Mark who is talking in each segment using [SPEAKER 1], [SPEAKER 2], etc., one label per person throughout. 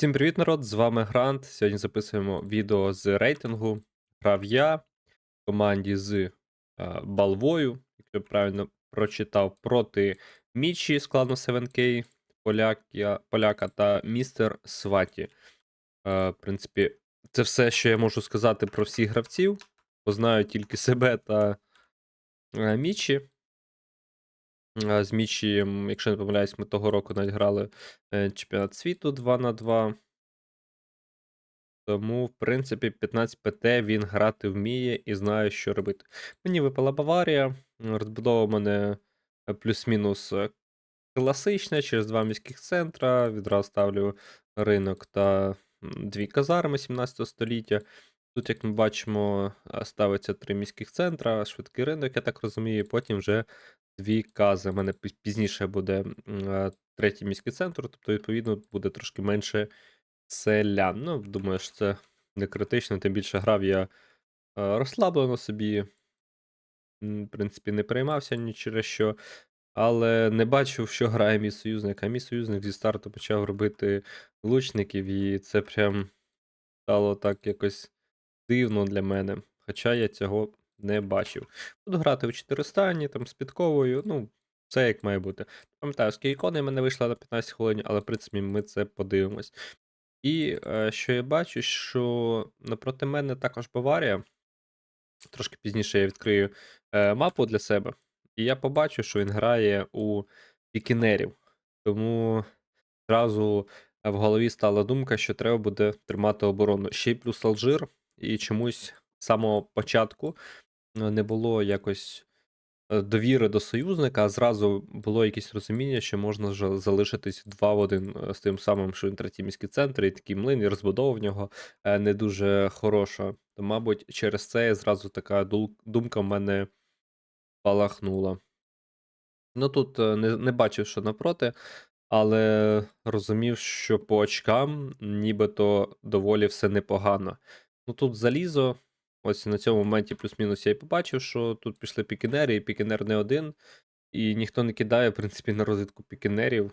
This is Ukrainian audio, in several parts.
[SPEAKER 1] Всім привіт, народ! З вами Грант. Сьогодні записуємо відео з рейтингу. Грав я в команді з е, Балвою, якщо правильно прочитав, проти Мічі з клану 7K, поляка, поляка та містер Сваті. Е, в принципі, це все, що я можу сказати про всіх гравців. Познаю тільки себе та е, Мічі. Е, З Мічі, якщо не помиляюсь, ми того року навіть грали е, чемпіонат світу 2 на 2. Тому, в принципі, 15 ПТ він грати вміє і знає, що робити. Мені випала Баварія. Розбудова в мене е, плюс-мінус класична, через два міських центра. Відразу ставлю ринок та дві казарми 17 століття. Тут, як ми бачимо, е, ставиться три міських центра, швидкий ринок, я так розумію, потім вже дві кази. У мене пізніше буде е, третій міський центр, тобто, відповідно, буде трошки менше селян. Ну, думаю, що це не критично, тим більше грав я е, розслаблено собі. В принципі, не переймався ні через що. Але не бачив, що грає мій союзник. А мій союзник зі старту почав робити лучників, і це прям стало так якось дивно для мене. Хоча я цього не бачив. Буду грати у 4 стані, там з підковою, ну, все як має бути. Пам'ятаю, скільки ікони в мене вийшла на 15 хвилин, але в принципі ми це подивимось. І е, що я бачу, що напроти мене також Баварія. Трошки пізніше я відкрию е, мапу для себе, і я побачу, що він грає у пікінерів. Тому зразу в голові стала думка, що треба буде тримати оборону. Ще й плюс Алжир, і чомусь з самого початку е, не було якось е, довіри до союзника, а зразу було якесь розуміння, що можна залишитись 2 в 1 е, з тим самим, що він третій міський центр, і такий млин, і розбудова в нього не дуже хороша. То, мабуть, через це зразу така думка в мене палахнула. Ну тут не, не бачив, що напроти, але розумів, що по очкам нібито доволі все непогано. Ну тут залізо. Ось на цьому моменті плюс-мінус я і побачив, що тут пішли пікінери, і пікінер не один, і ніхто не кидає, в принципі, на розвідку пікінерів,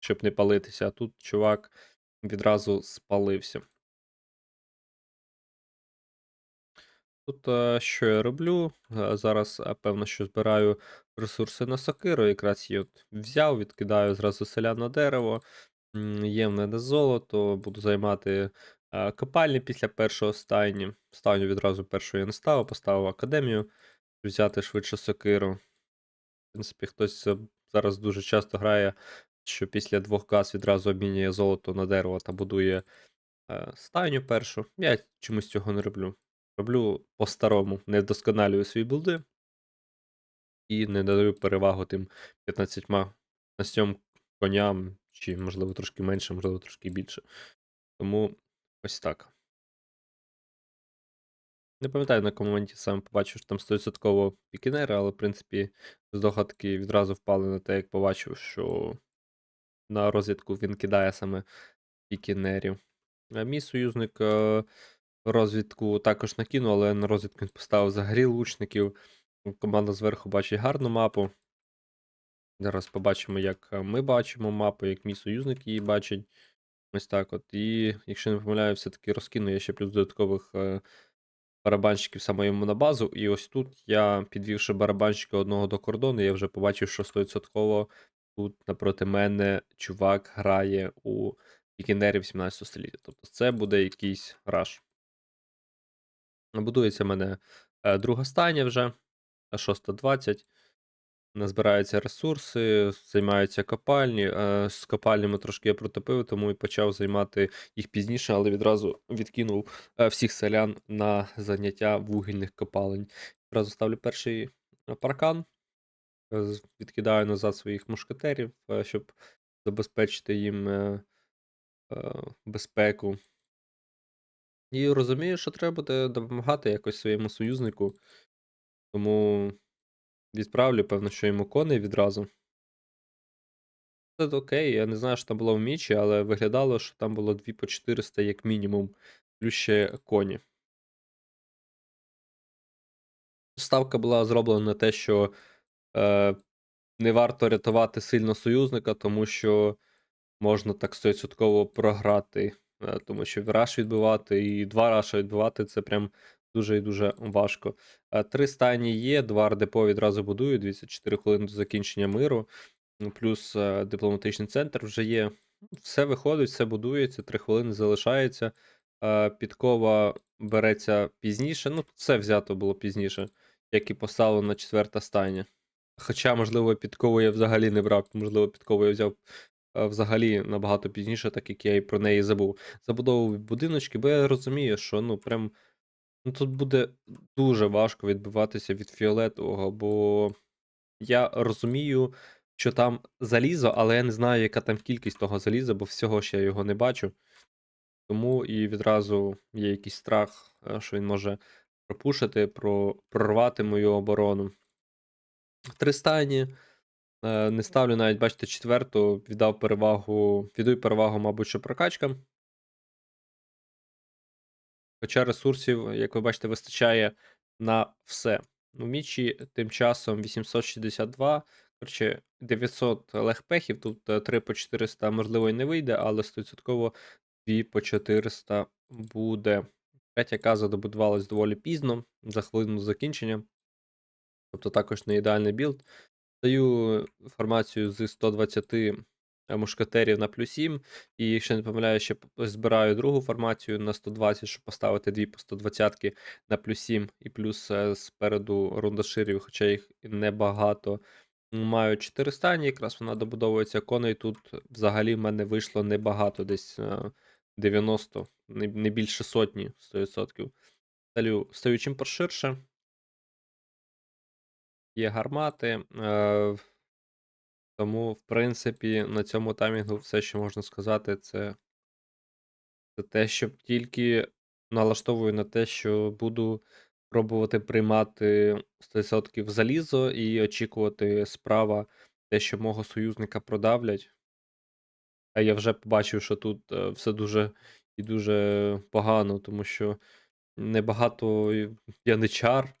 [SPEAKER 1] щоб не палитися. А тут чувак відразу спалився. Тут е, що я роблю? Е, Зараз, е, певно, що збираю ресурси на сокиру. Якраз її от взяв, відкидаю зразу селян на дерево. Є в мене золото, буду займати копальні після першого стайні. Стайню відразу першою я не ставив, поставив академію, взяти швидше сокиру. В принципі, хтось зараз дуже часто грає, що після двох каз відразу обмінює золото на дерево та будує е, стайню першу. Я чомусь цього не роблю. Роблю по-старому, не вдосконалюю свої білди і не даю перевагу тим 15 настьом коням, чи, можливо, трошки менше, можливо, трошки більше. Тому ось так. Не пам'ятаю, на якому моменті саме побачив, що там 100% пікінери, але, в принципі, здогадки відразу впали на те, як побачив, що на розвідку він кидає саме пікінерів. А мій союзник е, розвідку також накинув, але на розвідку він поставив взагалі лучників. Команда зверху бачить гарну мапу. Зараз побачимо, як ми бачимо мапу, як мій союзник її бачить. Ось так от. І, якщо не помиляю, все-таки розкину я ще плюс додаткових е, барабанщиків саме йому на базу. І ось тут я, підвівши барабанщика одного до кордону, я вже побачив, що 100% тут напроти мене чувак грає у пікінерів 17 століття. Тобто це буде якийсь раш. Будується в мене е, друга стайня вже, 6.20. Назбираються ресурси, займаються копальні. З копальнями трошки я протопив, тому і почав займати їх пізніше, але відразу відкинув е, всіх селян на заняття вугільних копалень. Відразу ставлю перший паркан, відкидаю назад своїх мушкетерів, е, щоб забезпечити їм е, безпеку. І розумію, що треба буде допомагати якось своєму союзнику, тому відправлю, певно, що йому коней відразу. Це окей, я не знаю, що там було в мічі, але виглядало, що там було 2 по 400 як мінімум, плюс ще коні. Ставка була зроблена на те, що е, не варто рятувати сильно союзника, тому що можна так 100% програти, е, тому що раш відбивати і 2 раша відбивати це прям дуже і дуже важко. Е, 3 стайні є, 2 ардепо відразу будую, дивіться, 4 хвилини до закінчення миру, плюс е, дипломатичний центр вже є. Все виходить, все будується, 3 хвилини залишається. Е, Підкова береться пізніше. Ну, все взято було пізніше, як і поставлена четверта стайня. Хоча, можливо, підкову я взагалі не брав, можливо, підкову я взяв взагалі набагато пізніше, так як я і про неї забув. Забудовував будиночки, бо я розумію, що ну прям ну, тут буде дуже важко відбиватися від фіолетового, бо я розумію, що там залізо, але я не знаю, яка там кількість того заліза, бо всього ще я його не бачу. Тому і відразу є якийсь страх, е, що він може пропушити, про, прорвати мою оборону. Три стайні. Е, Не ставлю навіть, бачите, четверту, віддав перевагу, віддаю перевагу, мабуть, що прокачкам. Хоча ресурсів, як ви бачите, вистачає на все. У Мічі тим часом 862. Коротше, 900 легпехів, тут е, 3 по 400, можливо, і не вийде, але 100% 2 по 400 буде. Третя каза добудувалась доволі пізно, за хвилину закінчення. Тобто також не ідеальний білд. Даю формацію з 120 мушкетерів на плюс 7. І якщо не помиляю, ще збираю другу формацію на 120, щоб поставити дві по 120 на плюс 7 і плюс е, спереду рундаширів, хоча їх небагато. Маю 4 стані, якраз вона добудовується. Коней тут взагалі в мене вийшло небагато, десь е, 90, не, не більше сотні 100%. Стаю, стаю чим поширше. Є гармати. Е, тому, в принципі, на цьому таймінгу все, що можна сказати, це, це те, що тільки налаштовую на те, що буду пробувати приймати 100% залізо і очікувати справа те, що мого союзника продавлять. А я вже побачив, що тут е, все дуже і дуже погано, тому що небагато й- яничар.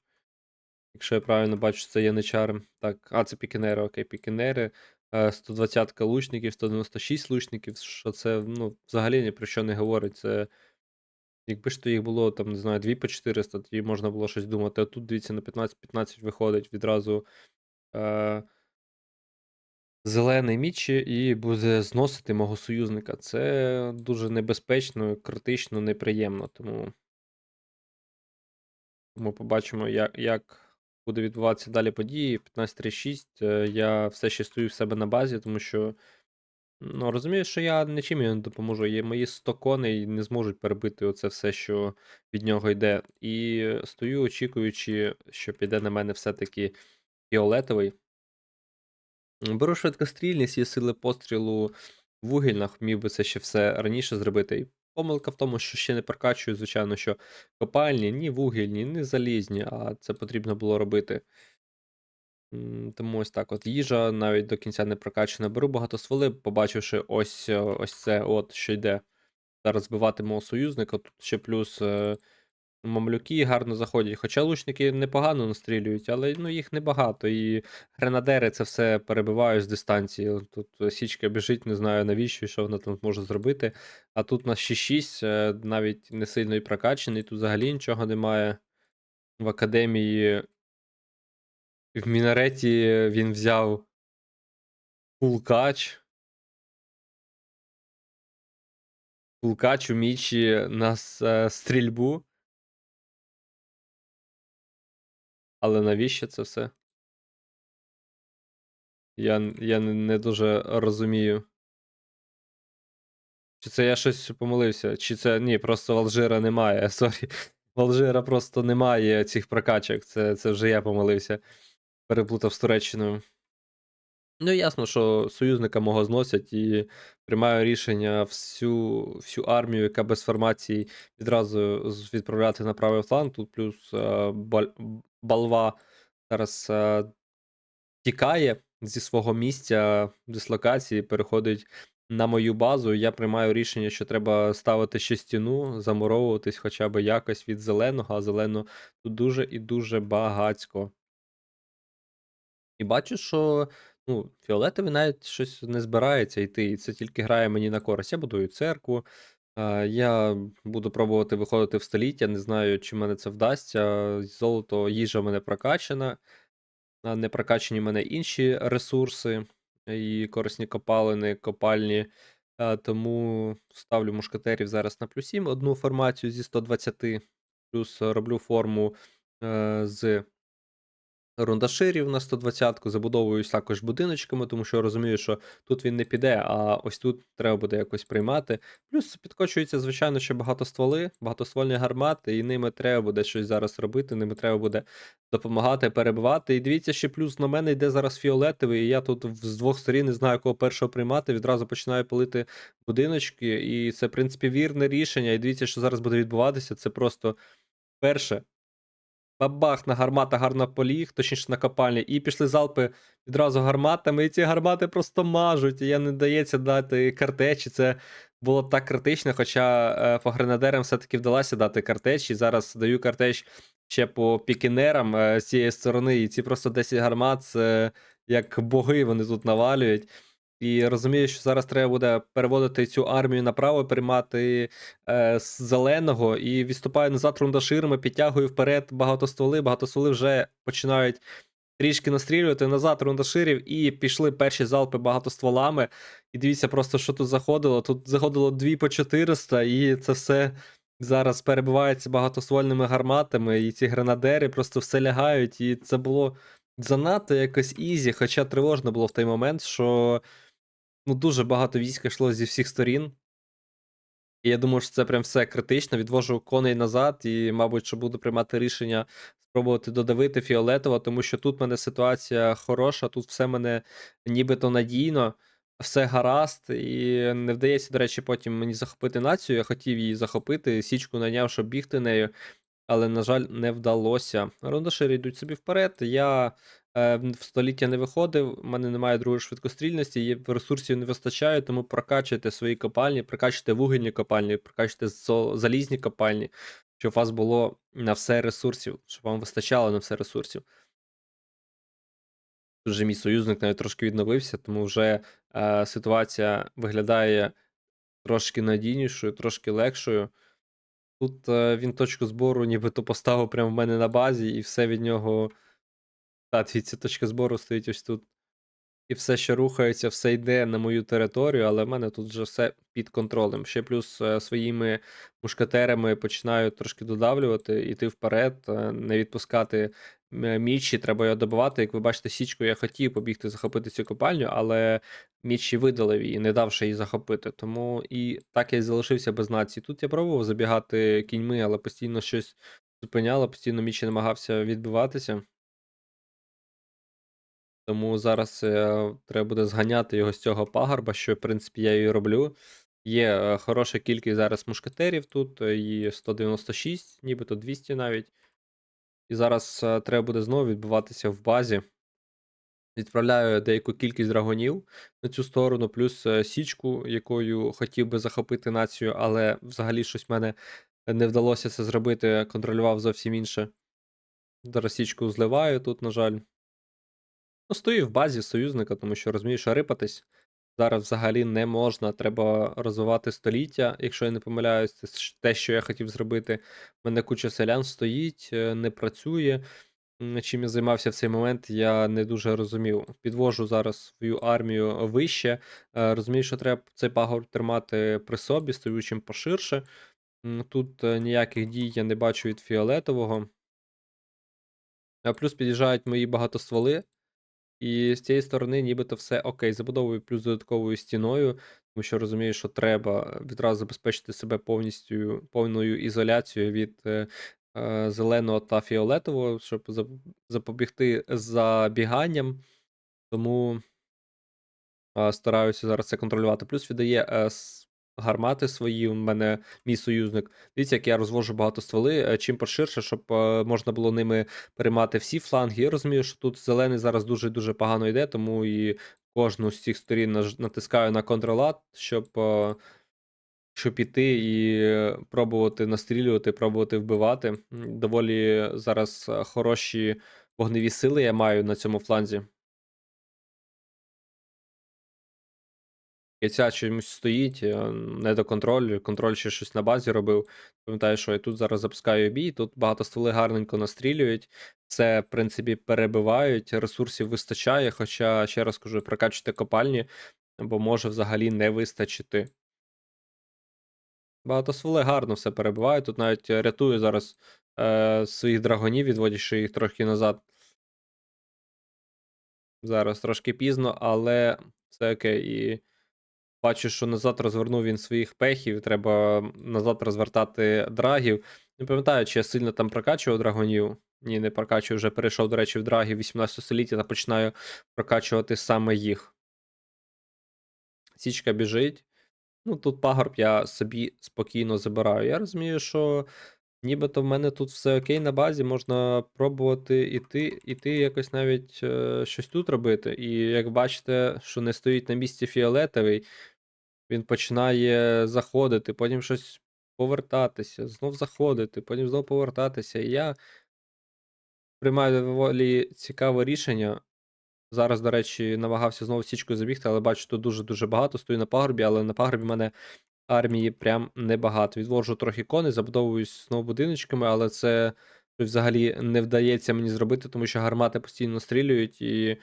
[SPEAKER 1] Якщо я правильно бачу, це яничар. Так, а це пікінери, окей, пікінери. Е, 120 лучників, 196 лучників, що це ну, взагалі ні про що не говорить. Це якби ж то їх було там, не знаю, 2 по 400, тоді можна було щось думати. А тут, дивіться, на 15-15 виходить відразу е, зелений мічі і буде зносити мого союзника. Це дуже небезпечно, критично, неприємно. Тому, тому побачимо, як, як буде відбуватися далі події. 15-36. е, Я все ще стою в себе на базі, тому що. Ну, розумію, що я нічим їй не допоможу. Є мої 100 коней не зможуть перебити оце все, що від нього йде. І стою, очікуючи, що піде на мене все-таки фіолетовий. Беру швидкострільність і сили пострілу вугільнах, міг би це ще все раніше зробити. І помилка в тому, що ще не прокачую, звичайно, що копальні, ні вугільні, ні залізні, а це потрібно було робити. Тому ось так от їжа навіть до кінця не прокачана. Беру багато свали, побачивши ось е, ось це, от що йде. Зараз збивати мого союзника. Тут ще плюс е, мамлюки гарно заходять. Хоча лучники непогано настрілюють, але ну, їх небагато. І гренадери це все перебивають з дистанції. Тут січка біжить, не знаю навіщо, що вона там може зробити. А тут нас ще 6, е, навіть не сильно і прокачаний, тут взагалі нічого немає. В академії в мінареті він взяв Пулкач. Пулкач у Мічі на е, стрільбу. Але навіщо це все? Я, я не дуже розумію. Чи це я щось помилився? Чи це. Ні, просто Алжира немає. Сорі. В Алжира просто немає цих прокачок. Це, це вже я помилився. Переплутав з Туреччиною. Ну, ясно, що союзника мого зносять і приймаю рішення всю, всю армію, яка без формації, відразу відправляти на правий фланг. Тут плюс е, балва зараз е, тікає зі свого місця дислокації, переходить на мою базу. Я приймаю рішення, що треба ставити ще стіну, замуровуватись хоча б якось від зеленого, а зелено тут дуже і дуже багацько. І бачу, що Ну, фіолетовий навіть щось не збирається йти, і це тільки грає мені на користь. Я будую церкву, я буду пробувати виходити в століття, не знаю, чи мене це вдасться. Золото, їжа в мене прокачана, не прокачані в мене інші ресурси і корисні копалини, копальні. Тому ставлю мушкетерів зараз на плюс 7, одну формацію зі 120, плюс роблю форму е, з рундаширів на 120-ку, забудовуюсь також будиночками, тому що розумію, що тут він не піде, а ось тут треба буде якось приймати. Плюс підкочується, звичайно, ще багатостволи, багатоствольні гармати, і ними треба буде щось зараз робити, ними треба буде допомагати, перебивати. І дивіться, ще плюс на мене йде зараз фіолетовий, і я тут з двох сторін не знаю, кого першого приймати. Відразу починаю палити будиночки, і це, в принципі, вірне рішення. І дивіться, що зараз буде відбуватися. Це просто перше. Бабах на гармата гарно поліг, точніше на копальні, і пішли залпи відразу гарматами, і ці гармати просто мажуть. І я не дається дати картечі. Це було так критично, хоча е, по гренадерам все-таки вдалося дати картеч, і зараз даю картеч ще по пікінерам е, з цієї сторони, і ці просто 10 гармат, це як боги вони тут навалюють. І розумію, що зараз треба буде переводити цю армію направо, приймати е, зеленого і відступаю назад рундаширами, підтягую вперед багатостволи. Багатостволи вже починають трішки настрілювати назад рундаширів, і пішли перші залпи багатостволами. І дивіться, просто що тут заходило. Тут заходило 2 по 400, і це все зараз перебивається багатоствольними гарматами, і ці гренадери просто все лягають. І це було занадто якось ізі, хоча тривожно було в той момент, що. Ну, дуже багато війська йшло зі всіх сторін. І я думаю, що це прям все критично. Відвожу коней назад, і, мабуть, що буду приймати рішення спробувати додавити фіолетово, тому що тут в мене ситуація хороша, тут все мене нібито надійно, все гаразд, і не вдається, до речі, потім мені захопити націю. Я хотів її захопити, січку наняв, щоб бігти нею. Але, на жаль, не вдалося. Рундашири йдуть собі вперед. Я в століття не виходив, у мене немає другої швидкострільності, є ресурсів не вистачає, тому прокачуйте свої копальні, прокачуйте вугільні копальні, прокачуйте залізні копальні, щоб у вас було на все ресурсів, щоб вам вистачало на все ресурсів. Тут вже мій союзник навіть трошки відновився, тому вже е, ситуація виглядає трошки надійнішою, трошки легшою. Тут е, він точку збору нібито поставив прямо в мене на базі, і все від нього. Та, дивіться, точка збору стоїть ось тут. І все, що рухається, все йде на мою територію, але в мене тут вже все під контролем. Ще плюс е, своїми мушкетерами починаю трошки додавлювати, іти вперед, е, не відпускати мічі, треба його добивати. Як ви бачите, січку я хотів побігти захопити цю копальню, але мічі видалив її, не давши її захопити. Тому і так я й залишився без нації. Тут я пробував забігати кіньми, але постійно щось зупиняло, постійно мічі намагався відбиватися. Тому зараз е, треба буде зганяти його з цього пагорба, що, в принципі, я і роблю. Є е, хороша кількість зараз мушкетерів тут, е, і 196, нібито 200 навіть. І зараз е, треба буде знову відбуватися в базі. Відправляю деяку кількість драгонів на цю сторону, плюс е, січку, якою хотів би захопити націю, але взагалі щось в мене не вдалося це зробити, контролював зовсім інше. Зараз січку зливаю тут, на жаль. Ну, стою в базі союзника, тому що розумію, що рипатись зараз взагалі не можна. Треба розвивати століття, якщо я не помиляюсь, це те, що я хотів зробити. У мене куча селян стоїть, е, не працює. Чим я займався в цей момент, я не дуже розумів. Підвожу зараз свою армію вище. е, Розумію, що треба цей пагорб тримати при собі, стою чим поширше. Тут е, ніяких дій я не бачу від фіолетового. Плюс під'їжджають мої багатостволи. І з цієї сторони, нібито все окей, забудовую плюс додатковою стіною, тому що розумію, що треба відразу забезпечити себе повністю повною ізоляцією від е, е, зеленого та фіолетового, щоб запобігти забіганням. Тому е, стараюся зараз це контролювати. Плюс віддає е, гармати свої. У мене мій союзник. Дивіться, як я розвожу багато стволи, е, чим поширше, щоб е, можна було ними переймати всі фланги. Я розумію, що тут зелений зараз дуже дуже погано йде, тому і кожну з цих сторін натискаю на Ctrl-A, щоб, е, щоб іти і пробувати настрілювати, пробувати вбивати. Доволі зараз хороші вогневі сили я маю на цьому фланзі. Киця чомусь стоїть, е, не до контролю, контроль ще щось на базі робив. Пам'ятаю, що я тут зараз запускаю бій, тут багато стволи гарненько настрілюють. Це, в принципі, перебивають, ресурсів вистачає, хоча, ще раз кажу, прокачуйте копальні, бо може взагалі не вистачити. Багато стволи гарно все перебиває. Тут навіть е, рятую зараз е, своїх драгонів, відводячи їх трохи назад. Зараз трошки пізно, але все окей. І бачу, що назад розвернув він своїх пехів. Треба назад розвертати драгів. Не пам'ятаю, чи я сильно там прокачував драгонів. Ні, не прокачував, вже перейшов, до речі, в драгів 18 століття та починаю прокачувати саме їх. Січка біжить. Ну, тут пагорб я собі спокійно забираю. Я розумію, що нібито в мене тут все окей на базі, можна пробувати іти, іти якось навіть е, щось тут робити. І як бачите, що не стоїть на місці фіолетовий, він починає заходити, потім щось повертатися, знов заходити, потім знов повертатися. І я приймаю доволі цікаве рішення. Зараз, до речі, намагався знову січкою забігти, але бачу, тут дуже-дуже багато. Стою на пагорбі, але на пагорбі в мене армії прям небагато. Відвожу трохи коней, забудовуюсь знову будиночками, але це взагалі не вдається мені зробити, тому що гармати постійно стрілюють, і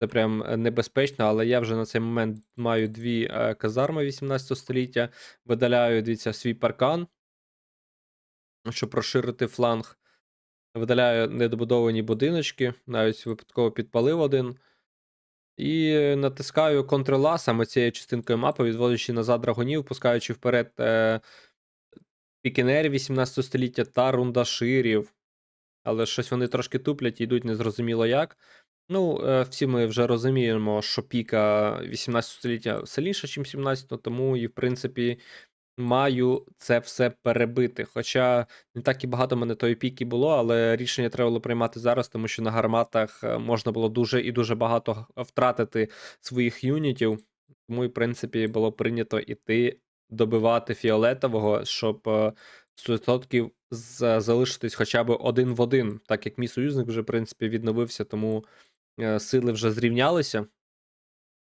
[SPEAKER 1] це прям небезпечно. Але я вже на цей момент маю дві е, казарми 18 століття, видаляю, дивіться, свій паркан, щоб розширити фланг. Видаляю недобудовані будиночки, навіть випадково підпалив один. І натискаю Ctrl-A саме цією частинкою мапи, відводячи назад драгонів, пускаючи вперед е, пікінерів 18 століття та рундаширів. Але щось вони трошки туплять і йдуть незрозуміло як. Ну, е, всі ми вже розуміємо, що піка 18 століття сильніша, ніж 17, тому і, в принципі, маю це все перебити. Хоча не так і багато мене тої піки було, але рішення треба було приймати зараз, тому що на гарматах е, можна було дуже і дуже багато втратити своїх юнітів. Тому, і, в принципі, було прийнято іти добивати фіолетового, щоб е, 100% з- залишитись хоча б один в один, так як мій союзник вже, в принципі, відновився, тому е, сили вже зрівнялися.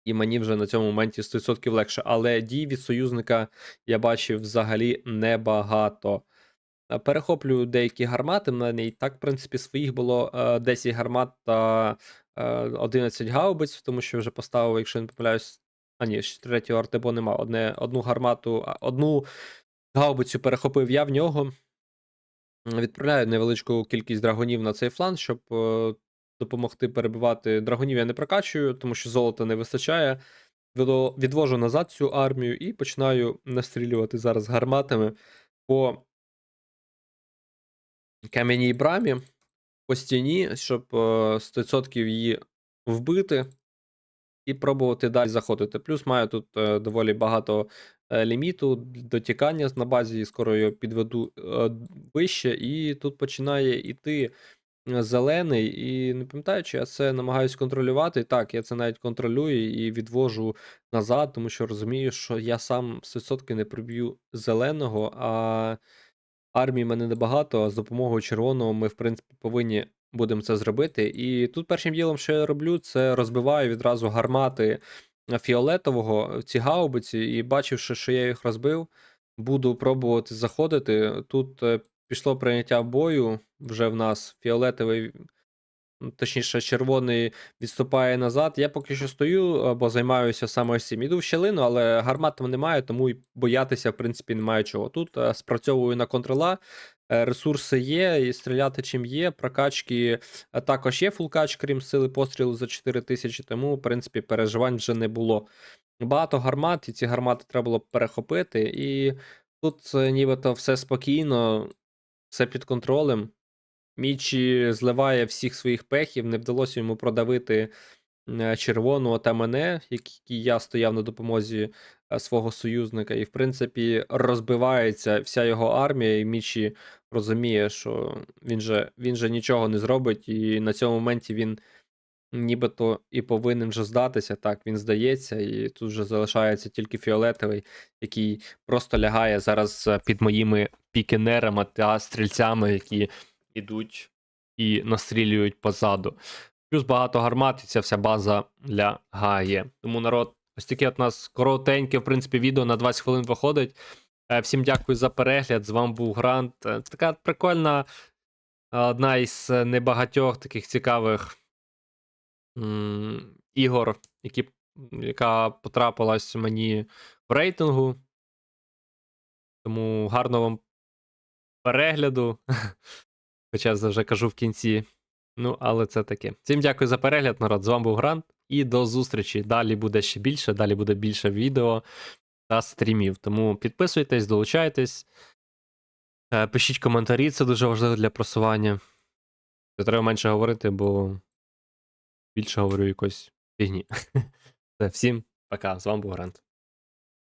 [SPEAKER 1] І мені вже на цьому моменті 100% легше. Але дій від союзника я бачив взагалі небагато. Е, Перехоплюю деякі гармати. В мене і так, в принципі, своїх було е, 10 гармат та е, 11 гаубиць, тому що вже поставив, якщо я не помиляюсь. А ні, третього артебо нема. Одне, одну гармату, одну гаубицю перехопив я в нього. Відправляю невеличку кількість драгонів на цей фланг, щоб е, допомогти перебивати. Драгонів я не прокачую, тому що золота не вистачає. Відвожу назад цю армію і починаю настрілювати зараз гарматами по кам'яній брамі, по стіні, щоб е, 100% її вбити і пробувати далі заходити. Плюс маю тут е, доволі багато е, ліміту дотікання на базі, скоро його підведу е, вище, і тут починає йти е, зелений. І не пам'ятаю, чи я це намагаюся контролювати. Так, я це навіть контролюю і відвожу назад, тому що розумію, що я сам 100% не приб'ю зеленого, а армії мене небагато, а з допомогою червоного ми, в принципі, повинні будемо це зробити. І тут першим ділом, що я роблю, це розбиваю відразу гармати фіолетового, ці гаубиці, і бачивши, що я їх розбив, буду пробувати заходити. Тут е, пішло прийняття бою вже в нас фіолетовий. Точніше, червоний відступає назад. Я поки що стою, бо займаюся саме ось. Іду в щелину, але гармат там немає, тому і боятися, в принципі, немає чого. Тут е, спрацьовую на контрола. Е, Ресурси є, і стріляти чим є. Прокачки е, також є фулкач, крім сили пострілу за 4 тисячі, тому, в принципі, переживань вже не було. Багато гармат, і ці гармати треба було перехопити. І тут нібито все спокійно, все під контролем. Мічі зливає всіх своїх пехів, не вдалося йому продавити червону червоного та мене, який я стояв на допомозі е, свого союзника, і, в принципі, розбивається вся його армія, і Мічі розуміє, що він же, він же нічого не зробить, і на цьому моменті він нібито і повинен вже здатися. Так, він здається, і тут вже залишається тільки фіолетовий, який просто лягає зараз е, під моїми пікінерами та стрільцями, які ідуть і настрілюють позаду. Плюс багато гармат, і ця вся база лягає. Тому народ Ось таке от нас коротеньке, в принципі, відео на 20 хвилин виходить. Е, Всім дякую за перегляд. З вами був Грант. Е, Така прикольна, одна із небагатьох таких цікавих ігор, які, яка потрапилась мені в рейтингу. Тому гарного вам перегляду. Хоча вже кажу в кінці. Ну, але це таке. Всім дякую за перегляд, народ. З вами був Грант. І до зустрічі. Далі буде ще більше, далі буде більше відео та стрімів. Тому підписуйтесь, долучайтесь. Е, Пишіть коментарі, це дуже важливо для просування. Треба менше говорити, бо більше говорю якось фігні. Всім пока. З вами був Грант.